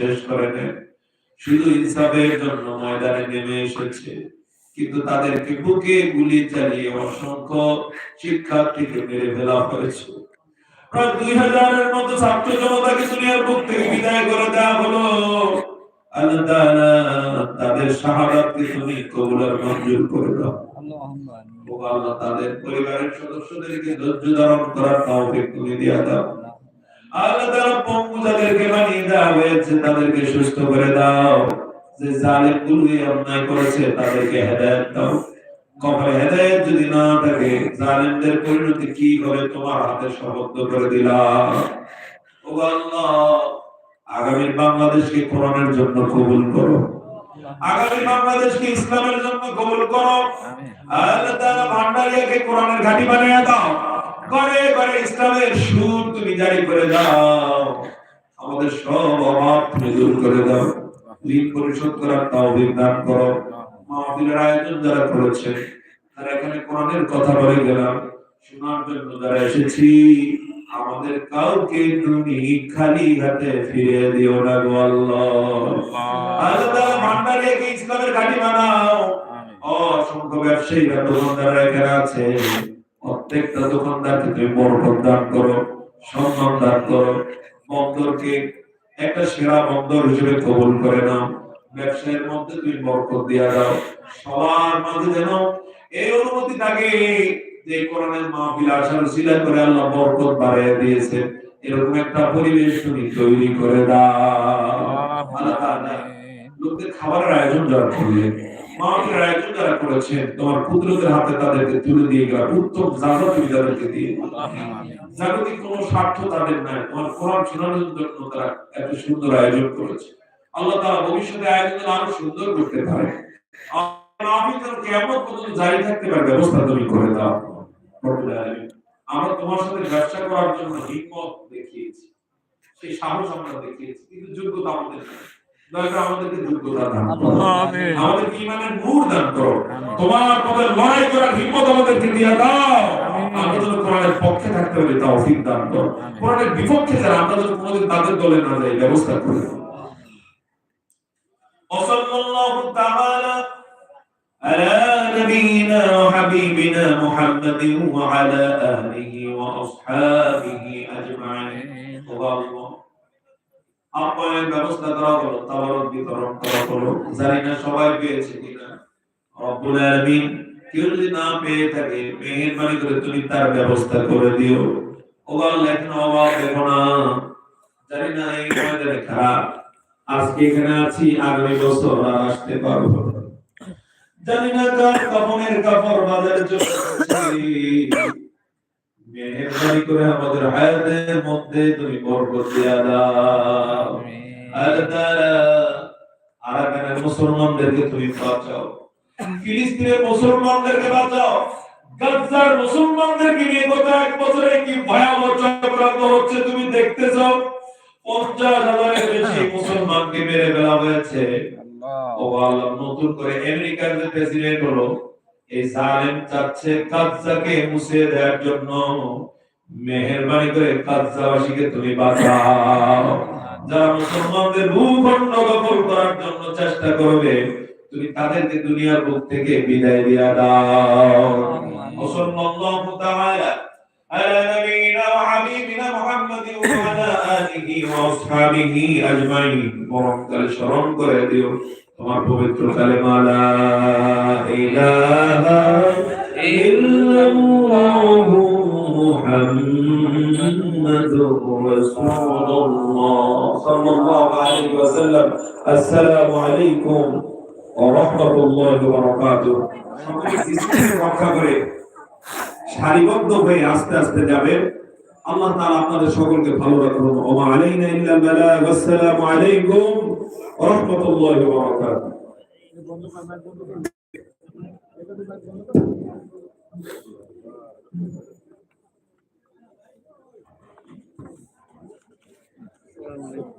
শেষ করে নেন। শুধু ইনসাফের জন্য ময়দানে নেমে এসেছে কিন্তু তাদেরকে বুকে গুলি চালিয়ে অসংখ্য শিক্ষার্থীকে মেরে ফেলা হয়েছে। প্রায় দুই হাজারের মতো ছাত্র জনতাকে দুনিয়ার বুক থেকে বিদায় করে দেওয়া হলো। আল্লাহ তাআলা তাদের শাহাদাতকে তুমি কবুল আর মঞ্জুর করে দাও। ও আল্লাহ তাদের পরিবারের সদস্যদেরকে ধৈর্য ধারণ করার তৌফিক তুমি দিয়ে দাও। আল্লাহ তাআলা পঙ্গু হয়েছে তাদেরকে সুস্থ করে দাও। যে জালিমগুলো অন্যায় করেছে, তাদেরকে হেদায়েত দাও। কপালে হেদায়েত যদি না থাকে, জালিমদের পরিণতি কি তোমার হাতে করে দিলাম। আগামী বাংলাদেশকে কোরআনের জন্য কবুল করো। আগামী বাংলাদেশকে ইসলামের জন্য কবুল করো। আল্লাহ তাআলা ভান্ডারিয়াকে কোরআনের ঘাঁটি বানিয়ে দাও। ঘরে ঘরে ইসলামের সুর তুমি জারি করে দাও। আমাদের সব অভাব তুমি দূর করে দাও। ঋণ পরিশোধ করার তৌফিক দান করো। মাহফিলের আয়োজন যারা করেছে তারা এখানে কোরআনের কথা বলে গেলাম। শোনার জন্য যারা এসেছি আমাদের কাউকে তুমি খালি হাতে ফিরে দিও না গো আল্লাহ। ইসলামের ঘাঁটি বানাও? অসংখ্য ব্যবসায়ীরা দোকানদাররা এখানে আছে। প্রত্যেকটা দোকানদারকে তুমি বরকত দান করো সম্মান দান করো। বন্দরকে একটা সেরা বন্দর হিসেবে কবুল করে নাও। ব্যবসায়ের মধ্যে তুমি বরকত দিয়া দাও। সবার মাঝে যেন এই অনুমতি থাকে যে কোরআনের মাহফিল আসার সিলা করে আল্লাহ বরকত বাড়িয়ে দিয়েছে। এরকম একটা পরিবেশ তুমি তৈরি করে দাও। লোকদের খাবারের আয়োজন যারা করলেন মাহফিলের আয়োজন যারা করেছেন, তোমার কুদরতের হাতে তাদেরকে তুলে দিয়ে গেলাম। উত্তম জাগত তুমি তাদেরকে দিয়ে। জাগতিক কোন স্বার্থ তাদের নাই। তোমার কোরআন শোনানোর জন্য তারা এত সুন্দর আয়োজন করেছে। আল্লাহ তাআলা ভবিষ্যতে আয়োজন আরও সুন্দর করতে পারে। মাহফিল যেন কেমন পর্যন্ত জারি থাকতে পারে, ব্যবস্থা তুমি করে দাও। আমরা তোমার সাথে ব্যবসা করার জন্য হিম্মত দেখিয়েছি। সেই সাহস আমরা দেখিয়েছি। কিন্তু যোগ্যতা আমাদের নাই। দয়া করে আমাদেরকে যোগ্যতা দান করো আমিন। আমাদেরকে ইমানের নূর দান করো তোমার পথে লড়াই করার হিম্মত আমাদেরকে দিয়ে দাও আমরা যেন কোরআনের পক্ষে থাকতে পারি তৌফিক দান করো কোরআনের বিপক্ষে যারা আমরা যেন কোনোদিন তাদের দলে না যাই ব্যবস্থা করে দাও وصلى الله تعالى على نبينا وحبيبنا محمد وعلى آله وأصحابه أجمعين اللهم আপনার ব্যবস্থা করা হলো তাবারক বিতরণ করা হলো। জানি না সবাই পেয়েছে কিনা। রব্বুল আলামিন, কেউ যদি না পেয়ে থাকে, মেহেরবানি করে তুমি তার ব্যবস্থা করে দিও। আল্লাহ এখন অভাব দেখো না। জানি না এই ময়দানে খারাপ আজকে এখানে আছি, আগামী বছর আর আসতে পারব না। জানি না কার কাপড়ের কাপড় বাজারে চলে। মেহেরবানি করে আমাদের হায়াতের মধ্যে তুমি বরকত দিয়া দাও। আরাকানের মুসলমানদেরকে তুমি বাঁচাও। ফিলিস্তিনের মুসলমানদেরকে বাঁচাও। গাজার মুসলমানদেরকে নিয়ে গত এক বছরে কি ভয়াবহ চক্রান্ত হচ্ছে তুমি দেখতেছো? পঞ্চাশ হাজারের বেশি মুসলমানকে মেরে ফেলা হয়েছে। ও আল্লাহ নতুন করে আমেরিকার যে প্রেসিডেন্ট হলো এই জালেম চাচ্ছে কাজ্জাকে মুছে দেওয়ার জন্য মেহেরবানি করে কাজ্জাবাসীকে তুমি বাঁচাও যারা মুসলমানদের ভূখণ্ড দখল করার জন্য চেষ্টা করবে তুমি তাদেরকে দুনিয়ার বুক থেকে বিদায় দিয়া দাও ওসল্লাল্লাহু তাআলা على نبينا وحبيبنا محمد وعلى آله وأصحابه أجمعين মরণকালে স্মরণ করে দিও তোমার পবিত্র কালেমা লা ইলাহা রাসূলুল্লাহ সাল্লাল্লাহু আলাইহি ওয়াসাল্লাম আসসালামু আলাইকুম ওয়া রাহমাতুল্লাহি ওয়া বারাকাতুহু সকলে সিস্টেম রক্ষা করে সারিবদ্ধ হয়ে আস্তে আস্তে যাবে আল্লাহ তাআলা আপনাদের সকলকে ভালো রাখুন ওয়া আলাইনা ইল্লা বালাগ আসসালামু আলাইকুম ওয়া রাহমাতুল্লাহি ওয়া বারাকাতুহু ইনশাআল্লাহ